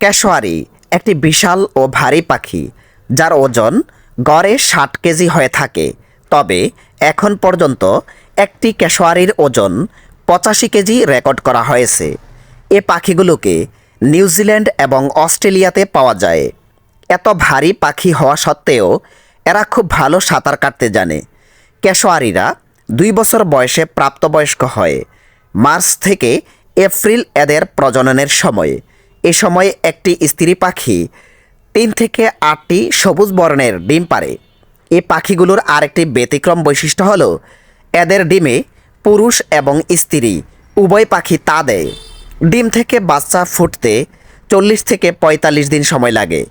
ক্যাশোয়ারি একটি বিশাল ও ভারী পাখি, যার ওজন গড়ে ষাট কেজি হয়ে থাকে। তবে এখন পর্যন্ত একটি ক্যাশোয়ারির ওজন পঁচাশি কেজি রেকর্ড করা হয়েছে। এ পাখিগুলোকে নিউজিল্যান্ড এবং অস্ট্রেলিয়াতে পাওয়া যায়। এত ভারী পাখি হওয়া সত্ত্বেও এরা খুব ভালো সাঁতার কাটতে জানে। ক্যাশোয়ারিরা দুই বছর বয়সে প্রাপ্তবয়স্ক হয়। মার্চ থেকে এপ্রিল এদের প্রজননের সময়। এ সময় একটি স্ত্রী পাখি, তিন থেকে আটটি সবুজ বর্ণের ডিম পারে এ পাখিগুলোর আরেকটি ব্যতিক্রম বৈশিষ্ট্য হল, এদের ডিমে পুরুষ এবং স্ত্রী, উভয় পাখি তা দেয়। ডিম থেকে বাচ্চা ফুটতে চল্লিশ থেকে পঁয়তাল্লিশ দিন সময় লাগে।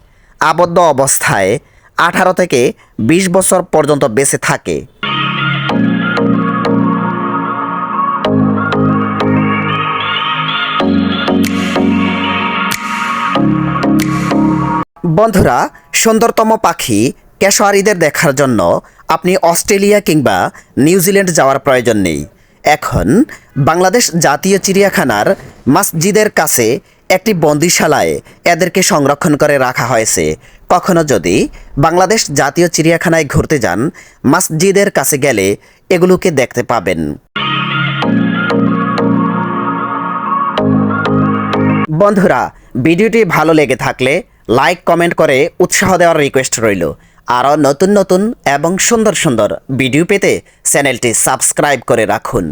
আবদ্ধ অবস্থায় আঠারো থেকে বিশ বছর পর্যন্ত বেঁচে থাকে। বন্ধুরা, সুন্দরতম পাখি ক্যাশোয়ারিদের দেখার জন্য আপনি অস্ট্রেলিয়া কিংবা নিউজিল্যান্ড যাওয়ার প্রয়োজন নেই। এখন বাংলাদেশ জাতীয় চিড়িয়াখানার মসজিদের কাছে একটি বন্দিশালায় এদেরকে সংরক্ষণ করে রাখা হয়েছে। কখনো যদি বাংলাদেশ জাতীয় চিড়িয়াখানায় ঘুরতে যান, মসজিদের কাছে গেলে এগুলোকে দেখতে পাবেন। বন্ধুরা, ভিডিওটি ভালো লেগে থাকলে লাইক কমেন্ট করে উৎসাহ দেওয়ার রিকোয়েস্ট রইল। আরও নতুন নতুন এবং সুন্দর সুন্দর ভিডিও পেতে চ্যানেলটি সাবস্ক্রাইব করে রাখুন।